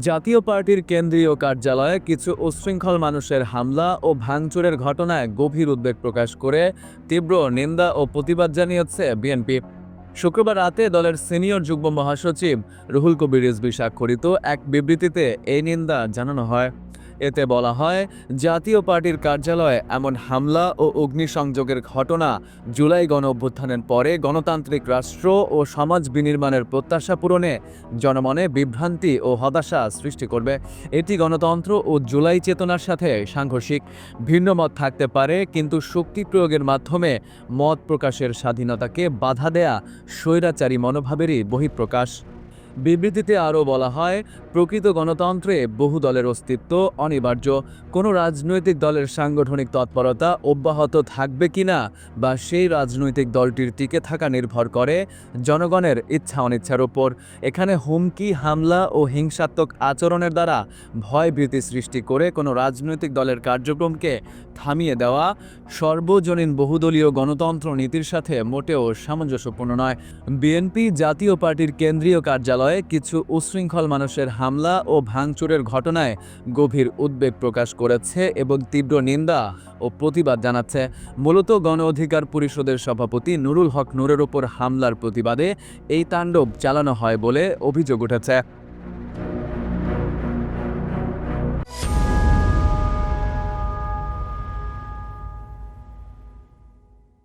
জাতীয় পার্টির কেন্দ্রীয় কার্যালয়ে কিছু উচ্ছৃঙ্খল মানুষের হামলা ও ভাঙচুরের ঘটনায় গভীর উদ্বেগ প্রকাশ করে তীব্র নিন্দা ও প্রতিবাদ জানিয়েছে বিএনপি। শুক্রবার রাতে দলের সিনিয়র যুগ্ম মহাসচিব রুহুল কবির রিজবি স্বাক্ষরিত এক বিবৃতিতে এই নিন্দা জানানো হয়। এতে বলা হয়, জাতীয় পার্টির কার্যালয়ে এমন হামলা ও অগ্নিসংযোগের ঘটনা জুলাই গণ অভ্যুত্থানের পরে গণতান্ত্রিক রাষ্ট্র ও সমাজ বিনির্মাণের প্রত্যাশা পূরণে জনমনে বিভ্রান্তি ও হতাশা সৃষ্টি করবে। এটি গণতন্ত্র ও জুলাই চেতনার সাথে সাংঘর্ষিক। ভিন্ন মত থাকতে পারে, কিন্তু শক্তি প্রয়োগের মাধ্যমে মত প্রকাশের স্বাধীনতাকে বাধা দেয়া স্বৈরাচারী মনোভাবেরই বহিঃপ্রকাশ। বিবৃতিতে আরও বলা হয় প্রকৃত গণতন্ত্রে বহু দলের অস্তিত্ব অনিবার্য। কোনো রাজনৈতিক দলের সাংগঠনিক তৎপরতা অব্যাহত থাকবে কিনা বা সেই রাজনৈতিক দলটির টিকে থাকা নির্ভর করে জনগণের ইচ্ছা অনিচ্ছার ওপর। এখানে হুমকি, হামলা ও হিংসাত্মক আচরণের দ্বারা ভয়ভীতি সৃষ্টি করে কোনো রাজনৈতিক দলের কার্যক্রমকে থামিয়ে দেওয়া সর্বজনীন বহুদলীয় গণতন্ত্র নীতির সাথে মোটেও সামঞ্জস্যপূর্ণ নয়। বিএনপি জাতীয় পার্টির কেন্দ্রীয় কার্যালয়ে কিছু উচ্ছৃঙ্খল মানুষের হামলা ও ভাঙচুরের ঘটনায় গভীর উদ্বেগ প্রকাশ করেছে এবং তীব্র নিন্দা ও প্রতিবাদ জানাচ্ছে। মূলত গণ অধিকার পরিষদের সভাপতি নুরুল হক নুরের ওপর হামলার প্রতিবাদে এই তাণ্ডব চালানো হয় বলে অভিযোগ উঠেছে।